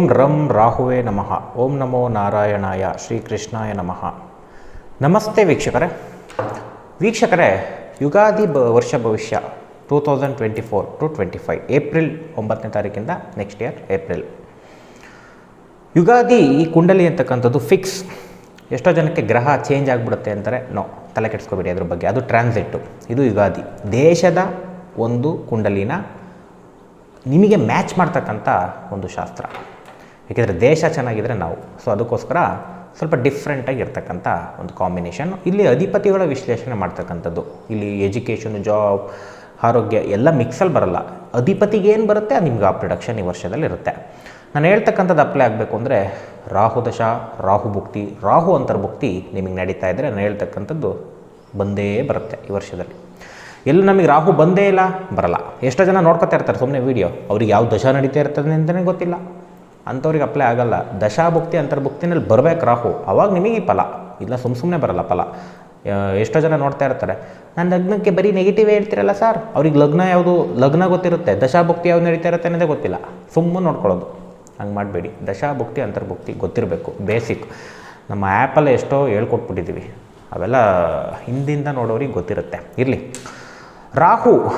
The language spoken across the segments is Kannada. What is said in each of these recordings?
ಓಂ ರಂ ರಾಹುವೇ ನಮಃ. ಓಂ ನಮೋ ನಾರಾಯಣಾಯ ಶ್ರೀಕೃಷ್ಣಾಯ ನಮಃ. ನಮಸ್ತೆ ವೀಕ್ಷಕರೇ. ವೀಕ್ಷಕರೇ, ಯುಗಾದಿ ಬ ವರ್ಷ ಭವಿಷ್ಯ two thousand twenty four to twenty five April ಒಂಬತ್ತನೇ ತಾರೀಕಿಂದ ನೆಕ್ಸ್ಟ್ ಇಯರ್ ಏಪ್ರಿಲ್. ಯುಗಾದಿ ಈ ಕುಂಡಲಿ ಅಂತಕ್ಕಂಥದ್ದು ಫಿಕ್ಸ್ ಎಷ್ಟೋ ಜನಕ್ಕೆ ಗ್ರಹ ಚೇಂಜ್ ಆಗಿಬಿಡುತ್ತೆ ಅಂತಾರೆ ನೋ ತಲೆ ಕೆಡಿಸ್ಕೋಬೇಡಿ ಅದ್ರ ಬಗ್ಗೆ. ಅದು ಟ್ರಾನ್ಸಿಟ್ಟು ಇದು ಯುಗಾದಿ. ದೇಶದ ಒಂದು ಕುಂಡಲಿನ ನಿಮಗೆ ಮ್ಯಾಚ್ ಮಾಡ್ತಕ್ಕಂಥ ಒಂದು ಶಾಸ್ತ್ರ. ಏಕೆಂದರೆ ದೇಶ ಚೆನ್ನಾಗಿದ್ದರೆ ನಾವು. ಸೊ ಅದಕ್ಕೋಸ್ಕರ ಸ್ವಲ್ಪ ಡಿಫ್ರೆಂಟಾಗಿ ಇರ್ತಕ್ಕಂಥ ಒಂದು ಕಾಂಬಿನೇಷನ್ ಇಲ್ಲಿ ಅಧಿಪತಿಗಳ ವಿಶ್ಲೇಷಣೆ ಮಾಡ್ತಕ್ಕಂಥದ್ದು. ಇಲ್ಲಿ ಎಜುಕೇಷನ್ ಜಾಬ್ ಆರೋಗ್ಯ ಎಲ್ಲ ಮಿಕ್ಸಲ್ಲಿ ಬರಲ್ಲ. ಅಧಿಪತಿಗೆ ಏನು ಬರುತ್ತೆ? ಅದು ನಿಮ್ಗೆ ಆ ಪ್ರೊಡಕ್ಷನ್ ಈ ವರ್ಷದಲ್ಲಿ ಇರುತ್ತೆ. ನಾನು ಹೇಳ್ತಕ್ಕಂಥದ್ದು ಅಪ್ಲೈ ಆಗಬೇಕು ಅಂದರೆ ರಾಹು ದಶ, ರಾಹು ಭುಕ್ತಿ, ರಾಹು ಅಂತರ್ಭುಕ್ತಿ ನಿಮಗೆ ನಡೀತಾ ಇದ್ದರೆ ನಾನು ಹೇಳ್ತಕ್ಕಂಥದ್ದು ಬಂದೇ ಬರುತ್ತೆ ಈ ವರ್ಷದಲ್ಲಿ. ಎಲ್ಲೂ ನಮಗೆ ರಾಹು ಬಂದೇ ಇಲ್ಲ? ಬರಲ್ಲ. ಎಷ್ಟೋ ಜನ ನೋಡ್ಕೊತಾ ಇರ್ತಾರೆ ಸುಮ್ಮನೆ ವೀಡಿಯೋ ಅವ್ರಿಗೆ ಯಾವ ದಶ ನಡೀತಾ ಇರ್ತದೆ ಅಂತಲೇ ಗೊತ್ತಿಲ್ಲ. ಅಂಥವ್ರಿಗೆ ಅಪ್ಲೈ ಆಗಲ್ಲ. ದಶಾಭುಕ್ತಿ, ಅಂತರ್ಭುಕ್ತಿನಲ್ಲಿ ಬರಬೇಕು ರಾಹು. ಅವಾಗ ನಿಮಗೆ ಈ ಫಲ. ಇಲ್ಲ ಸುಮ್ಮ ಸುಮ್ಮನೆ ಬರಲ್ಲ ಫಲ. ಎಷ್ಟೋ ಜನ ನೋಡ್ತಾ ಇರ್ತಾರೆ. ನನ್ನ ಲಗ್ನಕ್ಕೆ ಬರೀ ನೆಗೆಟಿವ್ ಹೇಳ್ತಿರಲ್ಲ ಸರ್ ಅವ್ರಿಗೆ ಲಗ್ನ ಯಾವುದು, ಲಗ್ನ ಗೊತ್ತಿರುತ್ತೆ. ದಶಾಭುಕ್ತಿ ಯಾವ್ದು ನಡೀತಾ ಇರುತ್ತೆ ಅನ್ನೋದೇ ಗೊತ್ತಿಲ್ಲ. ಸುಮ್ಮನೆ ನೋಡ್ಕೊಳ್ಳೋದು. ಹಂಗೆ ಮಾಡಬೇಡಿ. ದಶಾಭುಕ್ತಿ, ಅಂತರ್ಭುಕ್ತಿ ಗೊತ್ತಿರಬೇಕು. ಬೇಸಿಕ್ ನಮ್ಮ ಆ್ಯಪಲ್ಲೇ ಎಷ್ಟೋ ಹೇಳ್ಕೊಟ್ಬಿಟ್ಟಿದ್ದೀವಿ ಅವೆಲ್ಲ ಹಿಂದಿಂದ ನೋಡೋರಿಗೆ ಗೊತ್ತಿರುತ್ತೆ. ಇರಲಿ. ರಾಹು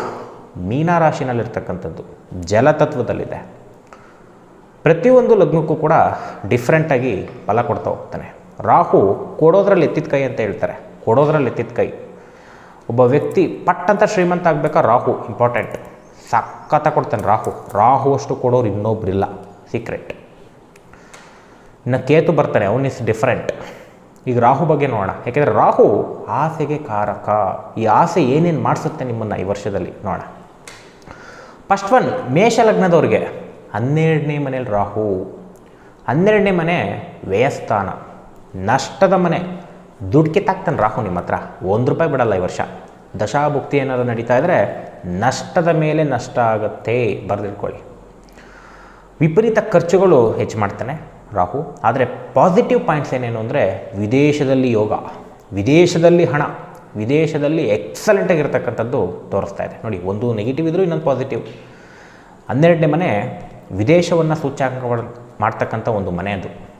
ಮೀನ ರಾಶಿನಲ್ಲಿರ್ತಕ್ಕಂಥದ್ದು ಜಲತತ್ವದಲ್ಲಿದೆ. ಪ್ರತಿಯೊಂದು ಲಗ್ನಕ್ಕೂ ಕೂಡ ಡಿಫ್ರೆಂಟಾಗಿ ಫಲ ಕೊಡ್ತಾ ಹೋಗ್ತಾನೆ. ರಾಹು ಕೊಡೋದ್ರಲ್ಲಿ ಎತ್ತಿದ ಕೈ ಅಂತ ಹೇಳ್ತಾರೆ. ಕೊಡೋದ್ರಲ್ಲಿ ಎತ್ತಿದ ಕೈ. ಒಬ್ಬ ವ್ಯಕ್ತಿ ಪಟ್ ಅಂತ ಶ್ರೀಮಂತ ಆಗಬೇಕಾ? ರಾಹು ಇಂಪಾರ್ಟೆಂಟ್ ಸಖತ್ತ ಕೊಡ್ತಾನೆ ರಾಹು. ರಾಹು ಅಷ್ಟು ಕೊಡೋರು ಇನ್ನೊಬ್ರಿಲ್ಲ. ಸೀಕ್ರೆಟ್ ಇನ್ನು ಕೇತು ಬರ್ತಾನೆ, ಅವನ್ ಇಸ್ ಡಿಫ್ರೆಂಟ್ ಈಗ ರಾಹು ಬಗ್ಗೆ ನೋಡೋಣ. ಯಾಕೆಂದರೆ ರಾಹು ಆಸೆಗೆ ಕಾರಕ. ಈ ಆಸೆ ಏನೇನು ಮಾಡಿಸುತ್ತೆ ನಿಮ್ಮನ್ನು ಈ ವರ್ಷದಲ್ಲಿ? ನೋಡೋಣ. ಫಸ್ಟ್ ಒನ್ ಮೇಷ ಲಗ್ನದವ್ರಿಗೆ. ಹನ್ನೆರಡನೇ ಮನೇಲಿ ರಾಹು, ಹನ್ನೆರಡನೇ ಮನೆ ವ್ಯಯಸ್ಥಾನ. ನಷ್ಟದ ಮನೆ. ದುಡ್ಡು ಕಿತ್ತಾಕ್ತಾನೆ ರಾಹು ನಿಮ್ಮ ಹತ್ರ. ಒಂದು ರೂಪಾಯಿ ಬಿಡಲ್ಲ ಈ ವರ್ಷ. ದಶಾಭುಕ್ತಿ ಏನಾದರೂ ನಡೀತಾ ಇದ್ದರೆ ನಷ್ಟದ ಮೇಲೆ ನಷ್ಟ ಆಗುತ್ತೆ ಬರೆದಿಟ್ಕೊಳ್ಳಿ. ವಿಪರೀತ ಖರ್ಚುಗಳು ಹೆಚ್ಚು ಮಾಡ್ತಾನೆ ರಾಹು. ಆದರೆ ಪಾಸಿಟಿವ್ ಪಾಯಿಂಟ್ಸ್ ಏನೇನು ಅಂದರೆ ವಿದೇಶದಲ್ಲಿ ಯೋಗ, ವಿದೇಶದಲ್ಲಿ ಹಣ, ವಿದೇಶದಲ್ಲಿ ಎಕ್ಸಲೆಂಟಾಗಿರ್ತಕ್ಕಂಥದ್ದು ತೋರಿಸ್ತಾ ಇದೆ. ನೋಡಿ, ಒಂದು ನೆಗೆಟಿವ್ ಇದ್ದರೂ ಇನ್ನೊಂದು ಪಾಸಿಟಿವ್ ಹನ್ನೆರಡನೇ ಮನೆ ವಿದೇಶವನ್ನು ಸೂಚ್ಯಾಂಕ ಮಾಡ್ತಕ್ಕಂಥ ಒಂದು ಮನೆ ಅದು.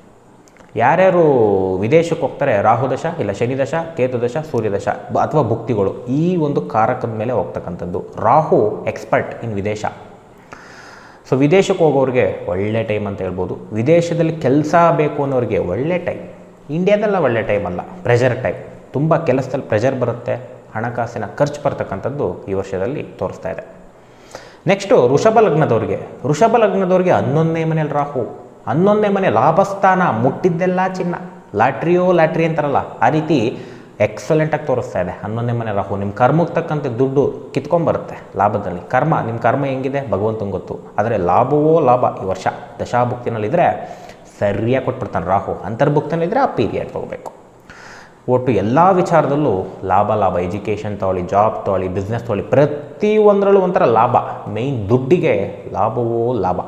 ಯಾರ್ಯಾರು ವಿದೇಶಕ್ಕೆ ಹೋಗ್ತಾರೆ, ರಾಹು ದಶ ಇಲ್ಲ ಶನಿದಶ ಕೇತುದಶ ಕೇತು ದಶ, ಸೂರ್ಯ ದಶ ಬ- ಅಥವಾ ಭುಕ್ತಿಗಳು, ಈ ಒಂದು ಕಾರಕದ ಮೇಲೆ ಹೋಗ್ತಕ್ಕಂಥದ್ದು. ರಾಹು ಎಕ್ಸ್ಪರ್ಟ್ ಇನ್ ವಿದೇಶ. ಸೊ ವಿದೇಶಕ್ಕೆ ಹೋಗೋರಿಗೆ ಒಳ್ಳೆ ಟೈಮ್ ಅಂತ ಹೇಳ್ಬೋದು. ವಿದೇಶದಲ್ಲಿ ಕೆಲಸ ಬೇಕು ಅನ್ನೋರಿಗೆ ಒಳ್ಳೆ ಟೈಮ್ ಇಂಡಿಯಾದಲ್ಲ ಒಳ್ಳೆ ಟೈಮ್ ಅಲ್ಲ ಪ್ರೆಷರ್ ಟೈಮ್ ತುಂಬ ಕೆಲಸದಲ್ಲಿ ಪ್ರೆಷರ್ ಬರುತ್ತೆ, ಹಣಕಾಸಿನ ಖರ್ಚು ಬರ್ತಕ್ಕಂಥದ್ದು ಈ ವರ್ಷದಲ್ಲಿ ತೋರಿಸ್ತಾ ಇದೆ. ನೆಕ್ಸ್ಟು ವೃಷಭ ಲಗ್ನದವ್ರಿಗೆ. ವೃಷಭ ಲಗ್ನದವ್ರಿಗೆ ಹನ್ನೊಂದನೇ ಮನೇಲಿ ರಾಹು. ಹನ್ನೊಂದನೇ ಮನೆ ಲಾಭಸ್ಥಾನ, ಮುಟ್ಟಿದ್ದೆಲ್ಲ ಚಿನ್ನ. ಲಾಟ್ರಿಯೋ, ಲಾಟ್ರಿ ಅಂತಾರಲ್ಲ, ಆ ರೀತಿ ಎಕ್ಸಲೆಂಟಾಗಿ ತೋರಿಸ್ತಾ ಇದೆ. ಹನ್ನೊಂದನೇ ಮನೆ ರಾಹು. ನಿಮ್ಮ ಕರ್ಮಕ್ಕೆ ತಕ್ಕಂತೆ ದುಡ್ಡು ಕಿತ್ಕೊಂಬರುತ್ತೆ ಲಾಭದಲ್ಲಿ. ಕರ್ಮ ನಿಮ್ಮ ಕರ್ಮ ಹೆಂಗಿದೆ? ಭಗವಂತಂಗೆ ಗೊತ್ತು. ಆದರೆ ಲಾಭವೋ ಲಾಭ ಈ ವರ್ಷ? ದಶಾಭುಕ್ತಿನಲ್ಲಿದ್ದರೆ ಸರಿಯಾಗಿ ಕೊಟ್ಬಿಡ್ತಾನೆ ರಾಹು. ಅಂತರ್ಭುಕ್ತಿನಲ್ಲಿದ್ದರೆ ಆ ಪೀರಿಯಡ್ ತೊಗೋಬೇಕು. ಒಟ್ಟು ಎಲ್ಲ ವಿಚಾರದಲ್ಲೂ ಲಾಭ ಲಾಭ. ಎಜುಕೇಷನ್ ತೊಗೊಳ್ಳಿ ಜಾಬ್ ತೊಗೊಳ್ಳಿ ಬಿಸ್ನೆಸ್ ತೊಗೊಳ್ಳಿ ಪ್ರತಿಯೊಂದರಲ್ಲೂ ಒಂಥರ ಲಾಭ. ಮೇಯ್ನ್ ದುಡ್ಡಿಗೆ ಲಾಭವೋ ಲಾಭ.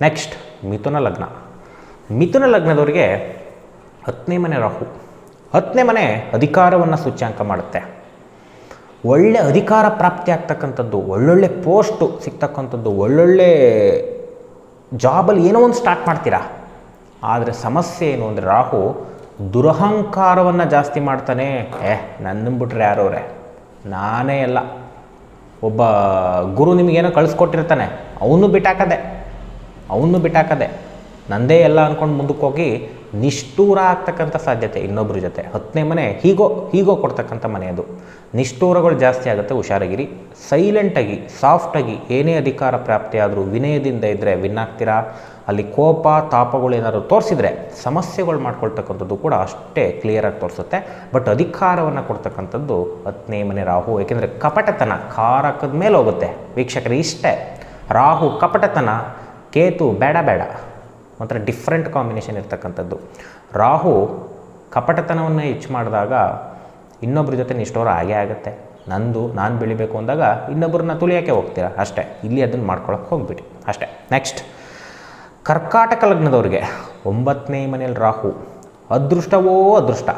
ನೆಕ್ಸ್ಟ್ ಮಿಥುನ ಲಗ್ನ. ಮಿಥುನ ಲಗ್ನದವರಿಗೆ ಹತ್ತನೇ ಮನೆ ರಾಹು. ಹತ್ತನೇ ಮನೆ ಅಧಿಕಾರವನ್ನು ಸೂಚ್ಯಾಂಕ ಮಾಡುತ್ತೆ. ಒಳ್ಳೆ ಅಧಿಕಾರ ಪ್ರಾಪ್ತಿ ಆಗ್ತಕ್ಕಂಥದ್ದು, ಒಳ್ಳೊಳ್ಳೆ ಪೋಸ್ಟು ಸಿಗ್ತಕ್ಕಂಥದ್ದು, ಒಳ್ಳೊಳ್ಳೆ ಜಾಬಲ್ಲಿ ಏನೋ ಒಂದು ಸ್ಟಾರ್ಟ್ ಮಾಡ್ತೀರಾ. ಆದರೆ ಸಮಸ್ಯೆ ಏನು ಅಂದರೆ ರಾಹು ದುರಹಂಕಾರವನ್ನು ಜಾಸ್ತಿ ಮಾಡ್ತಾನೆ. ಏ ನನ್ನ ಬಿಟ್ರೆ ಯಾರವ್ರೆ? ನಾನೇ ಎಲ್ಲ ಒಬ್ಬ ಗುರು ನಿಮಗೇನೋ ಕಳಿಸ್ಕೊಟ್ಟಿರ್ತಾನೆ. ಅವನು ಬಿಟ್ಟಾಕದೆ. ಅವನು ಬಿಟ್ಟಾಕದೆ. ನಂದೇ ಎಲ್ಲ ಅಂದ್ಕೊಂಡು ಮುಂದಕ್ಕೆ ಹೋಗಿ ನಿಷ್ಠೂರ ಆಗ್ತಕ್ಕಂಥ ಸಾಧ್ಯತೆ ಇನ್ನೊಬ್ಬರ ಜೊತೆ. ಹತ್ತನೇ ಮನೆ ಹೀಗೋ ಹೀಗೋ ಕೊಡ್ತಕ್ಕಂಥ ಮನೆ ಅದು. ನಿಷ್ಠೂರಗಳು ಜಾಸ್ತಿ ಆಗುತ್ತೆ, ಹುಷಾರಾಗಿರಿ. ಸೈಲೆಂಟಾಗಿ, ಸಾಫ್ಟಾಗಿ, ಏನೇ ಅಧಿಕಾರ ಪ್ರಾಪ್ತಿಯಾದರೂ ವಿನಯದಿಂದ ಇದ್ದರೆ ವಿನ್ ಆಗ್ತೀರಾ ಅಲ್ಲಿ ಕೋಪ, ತಾಪಗಳು ಏನಾದರೂ ತೋರಿಸಿದ್ರೆ ಸಮಸ್ಯೆಗಳು ಮಾಡ್ಕೊಳ್ತಕ್ಕಂಥದ್ದು ಕೂಡ ಅಷ್ಟೇ ಕ್ಲಿಯರಾಗಿ ತೋರಿಸುತ್ತೆ. ಬಟ್ ಅಧಿಕಾರವನ್ನು ಕೊಡ್ತಕ್ಕಂಥದ್ದು ಹತ್ತನೇ ಮನೆ ರಾಹು. ಏಕೆಂದರೆ ಕಪಟತನ ಕಾರಕದ ಮೇಲೆ ಹೋಗುತ್ತೆ. ವೀಕ್ಷಕರು, ಇಷ್ಟೇ. ರಾಹು ಕಪಟತನ, ಕೇತು ಬೇಡ ಬೇಡ. ಒಂಥರ ಡಿಫ್ರೆಂಟ್ ಕಾಂಬಿನೇಷನ್ ಇರ್ತಕ್ಕಂಥದ್ದು. ರಾಹು ಕಪಟತನವನ್ನು ಹೆಚ್ಚು ಮಾಡಿದಾಗ ಇನ್ನೊಬ್ಬರ ಜೊತೆ ನಿಷ್ಠೋರ ಆಗೇ ಆಗುತ್ತೆ. ನಂದು, ನಾನು ಬೆಳಿಬೇಕು ಅಂದಾಗ ಇನ್ನೊಬ್ಬರನ್ನ ತುಳಿಯೋಕ್ಕೆ ಹೋಗ್ತೀರಾ? ಅಷ್ಟೇ. ಇಲ್ಲಿ ಅದನ್ನು ಮಾಡ್ಕೊಳಕ್ಕೆ ಹೋಗ್ಬಿಡಿ. ಅಷ್ಟೇ. ನೆಕ್ಸ್ಟ್ ಕರ್ಕಾಟಕ ಲಗ್ನದವ್ರಿಗೆ ಒಂಬತ್ತನೇ ಮನೇಲಿ ರಾಹು. ಅದೃಷ್ಟವೋ ಅದೃಷ್ಟ?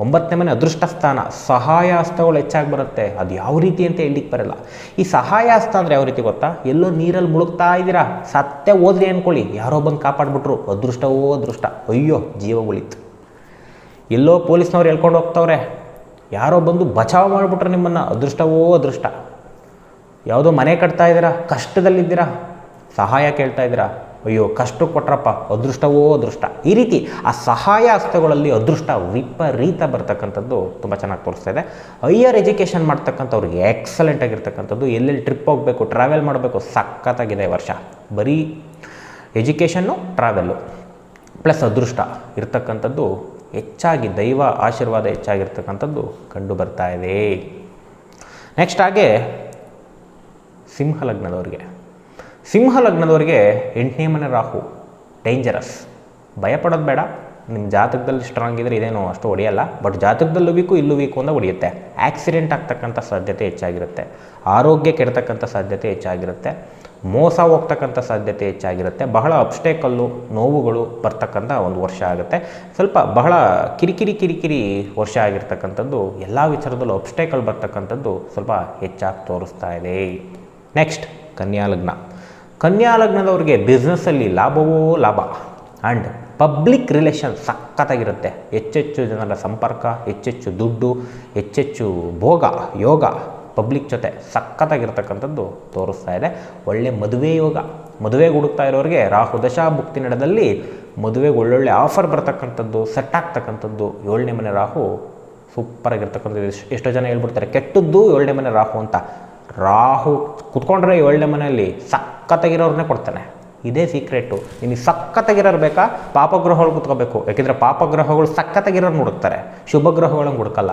ಒಂಬತ್ತನೇ ಮನೆ ಅದೃಷ್ಟ ಸ್ಥಾನ ಸಹಾಯ ಹಸ್ತಗಳು ಹೆಚ್ಚಾಗಿ ಬರುತ್ತೆ. ಅದು ಯಾವ ರೀತಿ ಅಂತ ಹೇಳಲಿಕ್ಕೆ ಬರಲ್ಲ. ಈ ಸಹಾಯ ಹಸ್ತ ಅಂದರೆ ಯಾವ ರೀತಿ ಗೊತ್ತಾ? ಎಲ್ಲೋ ನೀರಲ್ಲಿ ಮುಳುಗ್ತಾ ಇದ್ದೀರಾ? ಸತ್ಯ ಓದ್ರಿ ಅಂದ್ಕೊಳ್ಳಿ ಯಾರೋ ಬಂದು ಕಾಪಾಡ್ಬಿಟ್ರು. ಅದೃಷ್ಟವೋ ಅದೃಷ್ಟ. ಅಯ್ಯೋ, ಜೀವ ಉಳಿತು. ಎಲ್ಲೋ ಪೊಲೀಸ್ನವ್ರು ಹೇಳ್ಕೊಂಡು ಹೋಗ್ತವ್ರೆ. ಯಾರೋ ಬಂದು ಬಚಾವ್ ಮಾಡಿಬಿಟ್ರೆ ನಿಮ್ಮನ್ನು. ಅದೃಷ್ಟವೋ ಅದೃಷ್ಟ. ಯಾವುದೋ ಮನೆ ಕಟ್ತಾ ಇದ್ದೀರಾ? ಕಷ್ಟದಲ್ಲಿದ್ದೀರಾ? ಸಹಾಯ ಕೇಳ್ತಾ ಇದ್ದೀರಾ? ಅಯ್ಯೋ, ಕಷ್ಟ ಕೊಟ್ರಪ್ಪ, ಅದೃಷ್ಟವೋ ಅದೃಷ್ಟ. ಈ ರೀತಿ ಆ ಸಹಾಯ ಹಸ್ತಗಳಲ್ಲಿ ಅದೃಷ್ಟ ವಿಪರೀತ ಬರ್ತಕ್ಕಂಥದ್ದು ತುಂಬ ಚೆನ್ನಾಗಿ ತೋರಿಸ್ತಾ ಇದೆ. ಹೈಯರ್ ಎಜುಕೇಷನ್ ಮಾಡ್ತಕ್ಕಂಥವ್ರಿಗೆ ಎಕ್ಸಲೆಂಟ್ ಆಗಿರ್ತಕ್ಕಂಥದ್ದು. ಎಲ್ಲೆಲ್ಲಿ ಟ್ರಿಪ್ ಹೋಗಬೇಕು ಟ್ರಾವೆಲ್ ಮಾಡಬೇಕು, ಸಖತ್ತಾಗಿದೆ ವರ್ಷ. ಬರೀ ಎಜುಕೇಷನ್ನು ಟ್ರಾವೆಲ್ಲು ಪ್ಲಸ್ ಅದೃಷ್ಟ ಇರ್ತಕ್ಕಂಥದ್ದು ಹೆಚ್ಚಾಗಿ ದೈವ ಆಶೀರ್ವಾದ ಹೆಚ್ಚಾಗಿರ್ತಕ್ಕಂಥದ್ದು ಕಂಡು ಬರ್ತಾ ಇದೆ. ನೆಕ್ಸ್ಟ್ ಹಾಗೆ, ಸಿಂಹ ಲಗ್ನದವರಿಗೆ. ಸಿಂಹ ಲಗ್ನದವರಿಗೆ ಎಂಟನೇ ಮನೆ ರಾಹು. ಡೇಂಜರಸ್ ಭಯಪಡೋದು ಬೇಡ. ನಿಮ್ಮ ಜಾತಕದಲ್ಲಿ ಸ್ಟ್ರಾಂಗ್ ಇದ್ದರೆ ಇದೇನು ಅಷ್ಟು ಹೊಡೆಯಲ್ಲ. ಬಟ್ ಜಾತಕದಲ್ಲೂ ವೀಕು, ಇಲ್ಲೂ ವೀಕು ಅಂತ ಹೊಡೆಯುತ್ತೆ. ಆಕ್ಸಿಡೆಂಟ್ ಆಗ್ತಕ್ಕಂಥ ಸಾಧ್ಯತೆ ಹೆಚ್ಚಾಗಿರುತ್ತೆ. ಆರೋಗ್ಯ ಕೆಡ್ತಕ್ಕಂಥ ಸಾಧ್ಯತೆ ಹೆಚ್ಚಾಗಿರುತ್ತೆ. ಮೋಸ ಹೋಗ್ತಕ್ಕಂಥ ಸಾಧ್ಯತೆ ಹೆಚ್ಚಾಗಿರುತ್ತೆ. ಬಹಳ ಅಪ್ಸ್ಟೇಕಲ್ಲು ನೋವುಗಳು ಬರ್ತಕ್ಕಂಥ ಒಂದು ವರ್ಷ ಆಗುತ್ತೆ. ಸ್ವಲ್ಪ ಬಹಳ ಕಿರಿಕಿರಿ ಕಿರಿಕಿರಿ ವರ್ಷ ಆಗಿರ್ತಕ್ಕಂಥದ್ದು, ಎಲ್ಲ ವಿಚಾರದಲ್ಲೂ ಅಪ್ಸ್ಟೇಕಲ್ ಬರ್ತಕ್ಕಂಥದ್ದು ಸ್ವಲ್ಪ ಹೆಚ್ಚಾಗಿ ತೋರಿಸ್ತಾ ಇದೆ. ನೆಕ್ಸ್ಟ್ ಕನ್ಯಾ ಲಗ್ನ ಕನ್ಯಾ ಲಗ್ನದವ್ರಿಗೆ ಬಿಸ್ನೆಸ್ಸಲ್ಲಿ ಲಾಭವೋ ಲಾಭ? ಆ್ಯಂಡ್ ಪಬ್ಲಿಕ್ ರಿಲೇಷನ್ ಸಖತ್ತಾಗಿರುತ್ತೆ. ಹೆಚ್ಚೆಚ್ಚು ಜನರ ಸಂಪರ್ಕ, ಹೆಚ್ಚೆಚ್ಚು ದುಡ್ಡು, ಹೆಚ್ಚೆಚ್ಚು ಭೋಗ, ಯೋಗ ಪಬ್ಲಿಕ್ ಜೊತೆ ಸಖತ್ತಾಗಿರ್ತಕ್ಕಂಥದ್ದು ತೋರಿಸ್ತಾ ಇದೆ. ಒಳ್ಳೆ ಮದುವೆ ಯೋಗ. ಮದುವೆಗೆ ಹುಡುಕ್ತಾ ಇರೋರಿಗೆ ರಾಹು ದಶಾ ಭುಕ್ತಿ ನಡೆದಲ್ಲಿ ಮದುವೆಗೆ ಒಳ್ಳೊಳ್ಳೆ ಆಫರ್ ಬರ್ತಕ್ಕಂಥದ್ದು ಸೆಟ್ ಆಗ್ತಕ್ಕಂಥದ್ದು ಏಳನೇ ಮನೆ ರಾಹು ಸೂಪರ್ ಆಗಿರ್ತಕ್ಕಂಥದ್ದು ಎಷ್ಟ್- ಎಷ್ಟೋ ಜನ ಹೇಳ್ಬಿಡ್ತಾರೆ, ಕೆಟ್ಟದ್ದು ಏಳನೇ ಮನೆ ರಾಹು ಅಂತ. ರಾಹು ಕುತ್ಕೊಂಡ್ರೆ ಏಳನೇ ಮನೆಯಲ್ಲಿ ಸಕ್ಕತ್ತಾಗಿರೋರನ್ನೇ ಕೊಡ್ತಾನೆ. ಇದೇ ಸೀಕ್ರೆಟು ನಿಮಗೆ ಸಕ್ಕತ್ತಾಗಿರೋರು ಬೇಕಾ? ಪಾಪಗ್ರಹಗಳು ಕುತ್ಕೋಬೇಕು. ಯಾಕೆಂದರೆ ಪಾಪಗ್ರಹಗಳು ಸಕ್ಕತ್ತಾಗಿರೋರು ಹುಡುಕ್ತಾರೆ. ಶುಭಗ್ರಹಗಳನ್ನು ಹುಡುಕಲ್ಲ.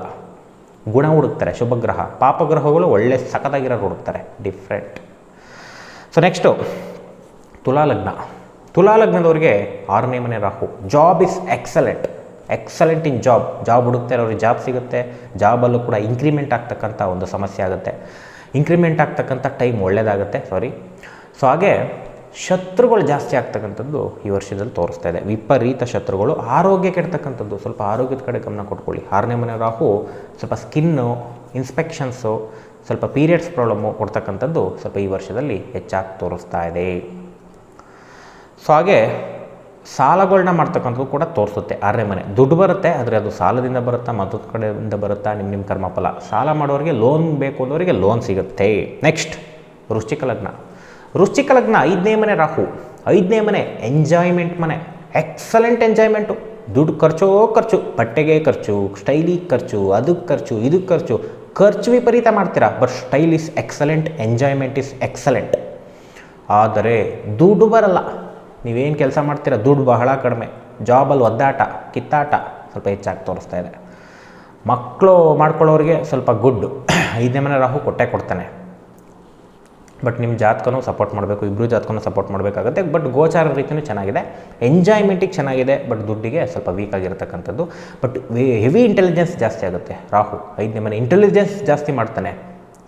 ಗುಣ ಹುಡುಕ್ತಾರೆ ಶುಭಗ್ರಹ. ಪಾಪಗ್ರಹಗಳು ಒಳ್ಳೆ ಸಖತ್ತಾಗಿರೋರು ಹುಡುಕ್ತಾರೆ. ಡಿಫ್ರೆಂಟ್ ಸೊ ನೆಕ್ಸ್ಟು ತುಲಾ ಲಗ್ನ. ತುಲಾ ಲಗ್ನದವ್ರಿಗೆ ಆರನೇ ಮನೆ Rahu. Job is excellent excellent in job job ಹುಡುಕ್ತಾ ಇರೋರಿಗೆ ಜಾಬ್ ಸಿಗುತ್ತೆ. ಜಾಬಲ್ಲೂ ಕೂಡ ಇನ್ಕ್ರಿಮೆಂಟ್ ಆಗ್ತಕ್ಕಂಥ ಒಂದು ಸಮಸ್ಯೆ ಆಗುತ್ತೆ. ಇಂಕ್ರಿಮೆಂಟ್ ಆಗ್ತಕ್ಕಂಥ ಟೈಮ್ ಒಳ್ಳೆಯದಾಗುತ್ತೆ ಸಾರಿ ಸೊ ಹಾಗೆ ಶತ್ರುಗಳು ಜಾಸ್ತಿ ಆಗ್ತಕ್ಕಂಥದ್ದು ಈ ವರ್ಷದಲ್ಲಿ ತೋರಿಸ್ತಾ ಇದೆ. ವಿಪರೀತ ಶತ್ರುಗಳು, ಆರೋಗ್ಯ ಕೆಡ್ತಕ್ಕಂಥದ್ದು, ಸ್ವಲ್ಪ ಆರೋಗ್ಯದ ಕಡೆ ಗಮನ ಕೊಟ್ಕೊಳ್ಳಿ. ಆರನೇ ಮನೆ ರಾಹು, ಸ್ವಲ್ಪ ಸ್ಕಿನ್ನು ಇನ್ಸ್ಪೆಕ್ಷನ್ಸು ಸ್ವಲ್ಪ ಪೀರಿಯಡ್ಸ್ ಪ್ರಾಬ್ಲಮ್ಮು ಕೊಡ್ತಕ್ಕಂಥದ್ದು ಸ್ವಲ್ಪ ಈ ವರ್ಷದಲ್ಲಿ ಹೆಚ್ಚಾಗಿ ತೋರಿಸ್ತಾ ಇದೆ. ಸೊ ಹಾಗೆ ಸಾಲಗಳನ್ನ ಮಾಡ್ತಕ್ಕಂಥದ್ದು ಕೂಡ ತೋರಿಸುತ್ತೆ. ಆರನೇ ಮನೆ. ದುಡ್ಡು ಬರುತ್ತೆ, ಆದರೆ ಅದು ಸಾಲದಿಂದ ಬರುತ್ತಾ, ಮತ್ತೊಂದು ಕಡೆಯಿಂದ ಬರುತ್ತಾ ನಿಮ್ಮ ನಿಮ್ಮ ಕರ್ಮಫಲ. ಸಾಲ ಮಾಡೋರಿಗೆ ಲೋನ್ ಬೇಕು ಅನ್ನೋರಿಗೆ ಲೋನ್ ಸಿಗುತ್ತೆ. ನೆಕ್ಸ್ಟ್ ವೃಶ್ಚಿಕ ಲಗ್ನ. ವೃಶ್ಚಿಕ ಲಗ್ನ, ಐದನೇ ಮನೆ ರಾಹು. ಐದನೇ ಮನೆ ಎಂಜಾಯ್ಮೆಂಟ್ ಮನೆ. ಎಕ್ಸಲೆಂಟ್ ಎಂಜಾಯ್ಮೆಂಟು ದುಡ್ಡು ಖರ್ಚೋ ಖರ್ಚು. ಬಟ್ಟೆಗೆ ಖರ್ಚು ಸ್ಟೈಲಿಗೆ ಖರ್ಚು, ಅದಕ್ಕೆ ಖರ್ಚು, ಇದಕ್ಕೆ ಖರ್ಚು. ಖರ್ಚು ವಿಪರೀತ ಮಾಡ್ತೀರಾ? But style is excellent enjoyment is excellent ಆದರೆ ದುಡ್ಡು ಬರಲ್ಲ. ನೀವೇನು ಕೆಲಸ ಮಾಡ್ತೀರಾ? ದುಡ್ಡು ಬಹಳ ಕಡಿಮೆ. ಜಾಬಲ್ಲಿ ಒದ್ದಾಟ, ಕಿತ್ತಾಟ ಸ್ವಲ್ಪ ಹೆಚ್ಚಾಗಿ ತೋರಿಸ್ತಾ ಇದೆ. ಮಕ್ಕಳು ಮಾಡ್ಕೊಳ್ಳೋರಿಗೆ ಸ್ವಲ್ಪ ಗುಡ್ಡು ಐದನೇ ಮನೆ ರಾಹು ಕೊಟ್ಟೆ ಕೊಡ್ತಾನೆ. ಬಟ್ ನಿಮ್ಮ ಜಾತಕನೂ ಸಪೋರ್ಟ್ ಮಾಡಬೇಕು ಇಬ್ಬರು ಜಾತಕನೂ ಸಪೋರ್ಟ್ ಮಾಡಬೇಕಾಗುತ್ತೆ. ಬಟ್ ಗೋಚಾರ ರೀತಿಯೂ ಚೆನ್ನಾಗಿದೆ. ಎಂಜಾಯ್ಮೆಂಟಿಗೆ ಚೆನ್ನಾಗಿದೆ, ಬಟ್ ದುಡ್ಡಿಗೆ ಸ್ವಲ್ಪ ವೀಕ್ ಆಗಿರ್ತಕ್ಕಂಥದ್ದು. ಬಟ್ ಹೆವಿ ಇಂಟೆಲಿಜೆನ್ಸ್ ಜಾಸ್ತಿ ಆಗುತ್ತೆ ರಾಹು. ಐದನೇ ಮನೆ ಇಂಟೆಲಿಜೆನ್ಸ್ ಜಾಸ್ತಿ ಮಾಡ್ತಾನೆ.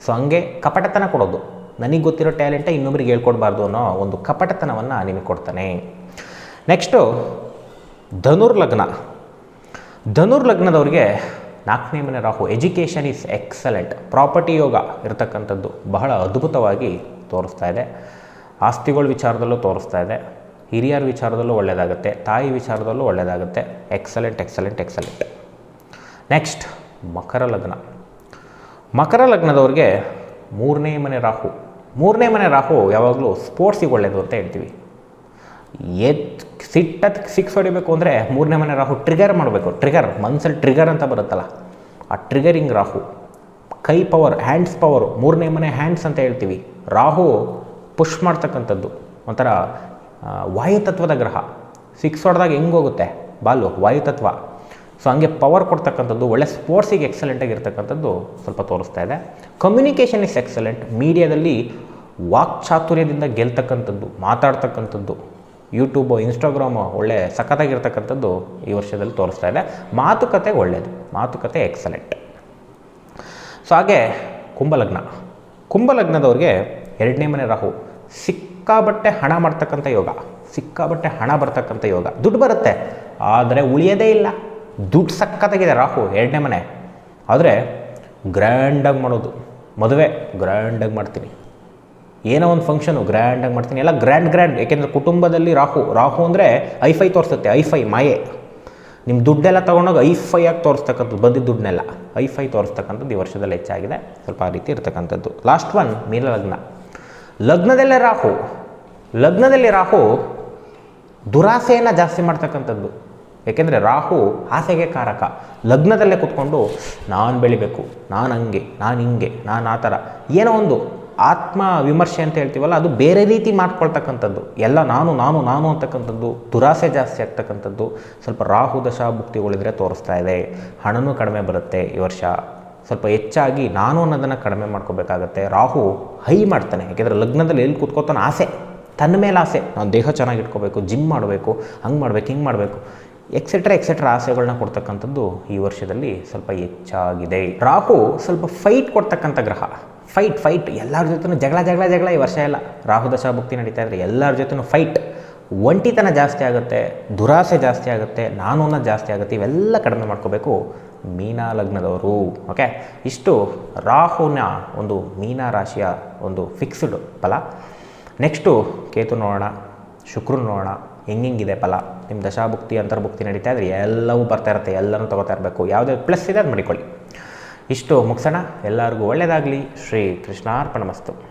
ಸೊ ಹಂಗೆ ಕಪಟತನ ಕೊಡೋದು. ನನಗೆ ಗೊತ್ತಿರೋ ಟ್ಯಾಲೆಂಟೇ ಇನ್ನೊಬ್ರಿಗೆ ಹೇಳ್ಕೊಡ್ಬಾರ್ದು ಅನ್ನೋ ಒಂದು ಕಪಟತನವನ್ನು ನಿಮಗೆ ಕೊಡ್ತಾನೆ. ನೆಕ್ಸ್ಟು ಧನುರ್ಲಗ್ನ. ಧನುರ್ಲಗ್ನದವ್ರಿಗೆ ಧನುರ್ ಲಗ್ನದವ್ರಿಗೆ ನಾಲ್ಕನೇ ಮನೆ Rahu education is excellent property ಯೋಗ ಇರತಕ್ಕಂಥದ್ದು ಬಹಳ ಅದ್ಭುತವಾಗಿ ತೋರಿಸ್ತಾ ಇದೆ. ಆಸ್ತಿಗಳ ವಿಚಾರದಲ್ಲೂ ತೋರಿಸ್ತಾ ಇದೆ. ಹಿರಿಯರ ವಿಚಾರದಲ್ಲೂ ಒಳ್ಳೆಯದಾಗುತ್ತೆ ತಾಯಿ ವಿಚಾರದಲ್ಲೂ ಒಳ್ಳೆಯದಾಗುತ್ತೆ ಎಕ್ಸಲೆಂಟ್ ಎಕ್ಸಲೆಂಟ್ ಎಕ್ಸಲೆಂಟ್ ನೆಕ್ಸ್ಟ್ ಮಕರ ಲಗ್ನ. ಮಕರ ಲಗ್ನದವ್ರಿಗೆ ಮೂರನೇ ಮನೆ ರಾಹು ಮೂರನೇ ಮನೆ ರಾಹು ಯಾವಾಗಲೂ ಸ್ಪೋರ್ಟ್ಸಿಗೆ ಒಳ್ಳೆಯದು ಅಂತ ಹೇಳ್ತೀವಿ. ಎತ್ ಸಿಟ್ಟತ್ ಸಿಕ್ಸ್ ಹೊಡಿಬೇಕು ಅಂದರೆ ಮೂರನೇ ಮನೆ ರಾಹು ಟ್ರಿಗರ್ ಮಾಡಬೇಕು. ಟ್ರಿಗರ್ ಮನ್ಸಲ್ಲಿ ಟ್ರಿಗರ್ ಅಂತ ಬರುತ್ತಲ್ಲ. ಆ ಟ್ರಿಗರಿಂಗ್ ರಾಹು, ಕೈ ಪವರ್ ಹ್ಯಾಂಡ್ಸ್ ಪವರು ಮೂರನೇ ಮನೆ ಹ್ಯಾಂಡ್ಸ್ ಅಂತ ಹೇಳ್ತೀವಿ. ರಾಹು ಪುಷ್ ಮಾಡ್ತಕ್ಕಂಥದ್ದು. ಒಂಥರ ವಾಯುತತ್ವದ ಗ್ರಹ. ಸಿಕ್ಸ್ ಹೊಡೆದಾಗ ಹೆಂಗೋಗುತ್ತೆ ಬಾಲು, ವಾಯುತತ್ವ. ಸೊ ಹಂಗೆ ಪವರ್ ಕೊಡ್ತಕ್ಕಂಥದ್ದು, ಒಳ್ಳೆ ಸ್ಪೋರ್ಟ್ಸಿಗೆ ಎಕ್ಸಲೆಂಟಾಗಿ ಇರ್ತಕ್ಕಂಥದ್ದು ಸ್ವಲ್ಪ ತೋರಿಸ್ತಾ ಇದೆ. ಕಮ್ಯುನಿಕೇಷನ್ ಇಸ್ ಎಕ್ಸಲೆಂಟ್ ಮೀಡಿಯಾದಲ್ಲಿ ವಾಕ್ಚಾತುರ್ಯದಿಂದ ಗೆಲ್ತಕ್ಕಂಥದ್ದು, ಮಾತಾಡ್ತಕ್ಕಂಥದ್ದು ಯೂಟ್ಯೂಬು ಇನ್ಸ್ಟಾಗ್ರಾಮು ಒಳ್ಳೆ ಸಖತ್ತಾಗಿರ್ತಕ್ಕಂಥದ್ದು ಈ ವರ್ಷದಲ್ಲಿ ತೋರಿಸ್ತಾ ಇದೆ. ಮಾತುಕತೆ ಒಳ್ಳೆಯದು ಮಾತುಕತೆ ಎಕ್ಸಲೆಂಟ್ ಸೊ ಹಾಗೆ ಕುಂಭಲಗ್ನ. ಕುಂಭಲಗ್ನದವ್ರಿಗೆ ಎರಡನೇ ಮನೆ ರಾಹು. ಸಿಕ್ಕಾಬಟ್ಟೆ ಹಣ ಮಾಡ್ತಕ್ಕಂಥ ಯೋಗ. ಸಿಕ್ಕಾಬಟ್ಟೆ ಹಣ ಬರ್ತಕ್ಕಂಥ ಯೋಗ. ದುಡ್ಡು ಬರುತ್ತೆ, ಆದರೆ ಉಳಿಯೋದೇ ಇಲ್ಲ. ದುಡ್ಡು ಸಕ್ಕತ್ತಾಗಿದೆ ರಾಹು, ಎರಡನೇ ಮನೆ. ಆದರೆ ಗ್ರ್ಯಾಂಡಾಗಿ ಮಾಡೋದು, ಮದುವೆ ಗ್ರ್ಯಾಂಡಾಗಿ ಮಾಡ್ತೀನಿ. ಏನೋ ಒಂದು ಫಂಕ್ಷನು ಗ್ರ್ಯಾಂಡಾಗಿ ಮಾಡ್ತೀನಿ. ಎಲ್ಲ ಗ್ರ್ಯಾಂಡ್ ಗ್ರ್ಯಾಂಡ್ ಏಕೆಂದರೆ ಕುಟುಂಬದಲ್ಲಿ ರಾಹು ರಾಹು ಅಂದರೆ ಐಫೈ ತೋರಿಸುತ್ತೆ ಐಫೈ ಮಾಯೆ. ನಿಮ್ಮ ದುಡ್ಡೆಲ್ಲ ತೊಗೊಂಡೋಗಿ ಐಫೈ ಆಗಿ ತೋರಿಸ್ತಕ್ಕಂಥದ್ದು ಬಂದಿದ್ದ ದುಡ್ಡನ್ನೆಲ್ಲ ಐಫೈ ತೋರಿಸ್ತಕ್ಕಂಥದ್ದು ಈ ವರ್ಷದಲ್ಲಿ ಹೆಚ್ಚಾಗಿದೆ, ಸ್ವಲ್ಪ ಆ ರೀತಿ ಇರ್ತಕ್ಕಂಥದ್ದು. ಲಾಸ್ಟ್ ಒನ್ ಮೀನ ಲಗ್ನ. ಲಗ್ನದಲ್ಲೇ ರಾಹು, ಲಗ್ನದಲ್ಲಿ ರಾಹು ದುರಾಸೆಯನ್ನು ಜಾಸ್ತಿ ಮಾಡ್ತಕ್ಕಂಥದ್ದು. ಏಕೆಂದರೆ ರಾಹು ಆಸೆಗೆ ಕಾರಕ. ಲಗ್ನದಲ್ಲೇ ಕೂತ್ಕೊಂಡು, ನಾನು ಬೆಳಿಬೇಕು, ನಾನು ಹಂಗೆ, ನಾನು ಹಿಂಗೆ, ನಾನು ಆ ಥರ. ಏನೋ ಒಂದು ಆತ್ಮ ವಿಮರ್ಶೆ ಅಂತ ಹೇಳ್ತೀವಲ್ಲ, ಅದು ಬೇರೆ ರೀತಿ ಮಾಡ್ಕೊಳ್ತಕ್ಕಂಥದ್ದು. ಎಲ್ಲ ನಾನು ನಾನು ನಾನು ಅಂತಕ್ಕಂಥದ್ದು, ದುರಾಸೆ ಜಾಸ್ತಿ ಆಗ್ತಕ್ಕಂಥದ್ದು ಸ್ವಲ್ಪ ರಾಹು ದಶಾ ಭುಕ್ತಿಗಳಿದ್ರೆ ತೋರಿಸ್ತಾ ಇದೆ. ಹಣನೂ ಕಡಿಮೆ ಬರುತ್ತೆ ಈ ವರ್ಷ. ಸ್ವಲ್ಪ ಹೆಚ್ಚಾಗಿ ನಾನು ಅನ್ನೋದನ್ನು ಕಡಿಮೆ ಮಾಡ್ಕೋಬೇಕಾಗತ್ತೆ. ರಾಹು ಹೈ ಮಾಡ್ತಾನೆ. ಯಾಕೆಂದರೆ ಲಗ್ನದಲ್ಲಿ ಎಲ್ಲಿ ಕೂತ್ಕೋತಾನೆ? ಆಸೆ. ತನ್ನ ಮೇಲೆ ಆಸೆ. ನಾನು ದೇಹ ಚೆನ್ನಾಗಿ ಇಟ್ಕೋಬೇಕು ಜಿಮ್ ಮಾಡಬೇಕು, ಹಂಗೆ ಮಾಡಬೇಕು, ಹಿಂಗೆ ಮಾಡಬೇಕು. ಎಕ್ಸೆಟ್ರಾ ಎಕ್ಸೆಟ್ರಾ ಆಸೆಗಳನ್ನ ಕೊಡ್ತಕ್ಕಂಥದ್ದು ಈ ವರ್ಷದಲ್ಲಿ ಸ್ವಲ್ಪ ಹೆಚ್ಚಾಗಿದೆ. ರಾಹು ಸ್ವಲ್ಪ ಫೈಟ್ ಕೊಡ್ತಕ್ಕಂಥ ಗ್ರಹ. ಫೈಟ್ ಫೈಟ್ ಎಲ್ಲರ ಜೊತೆನೂ ಜಗಳ ಜಗಳ ಜಗಳ ಈ ವರ್ಷ ಎಲ್ಲ. ರಾಹು ದಶಾ ಭಕ್ತಿ ನಡೀತಾ ಇದ್ರೆ ಎಲ್ಲರ ಜೊತೆನೂ ಫೈಟ್ ಒಂಟಿತನ ಜಾಸ್ತಿ ಆಗುತ್ತೆ, ದುರಾಸೆ ಜಾಸ್ತಿ ಆಗುತ್ತೆ ನಾನು ಅನ್ನೋದು ಜಾಸ್ತಿ ಆಗುತ್ತೆ, ಇವೆಲ್ಲ ಕಡಿಮೆ ಮಾಡ್ಕೋಬೇಕು ಮೀನಾ ಲಗ್ನದವರು ಓಕೆ ಇಷ್ಟು ರಾಹುನ ಒಂದು ಮೀನಾ ರಾಶಿಯ ಒಂದು ಫಿಕ್ಸ್ಡ್ ಫಲ. ನೆಕ್ಸ್ಟು ಕೇತು ನೋಡೋಣ, ಶುಕ್ರನ ನೋಡೋಣ ಹೆಂಗಿಂಗಿದೆ ಫಲ? ನಿಮ್ಮ ದಶಾಭುಕ್ತಿ, ಅಂತರ್ಭುಕ್ತಿ ನಡೀತಾ ಇದ್ರೆ ಎಲ್ಲವೂ ಬರ್ತಾ ಇರುತ್ತೆ, ಎಲ್ಲನೂ ತೊಗೋತಾ ಇರಬೇಕು. ಯಾವುದೇ ಪ್ಲಸ್ ಇದೆ ಅದು ಮಾಡಿಕೊಳ್ಳಿ. ಇಷ್ಟು ಮುಗಿಸೋಣ. ಎಲ್ಲರಿಗೂ ಒಳ್ಳೆಯದಾಗಲಿ ಶ್ರೀ ಕೃಷ್ಣಾರ್ಪಣ ಮಸ್ತು.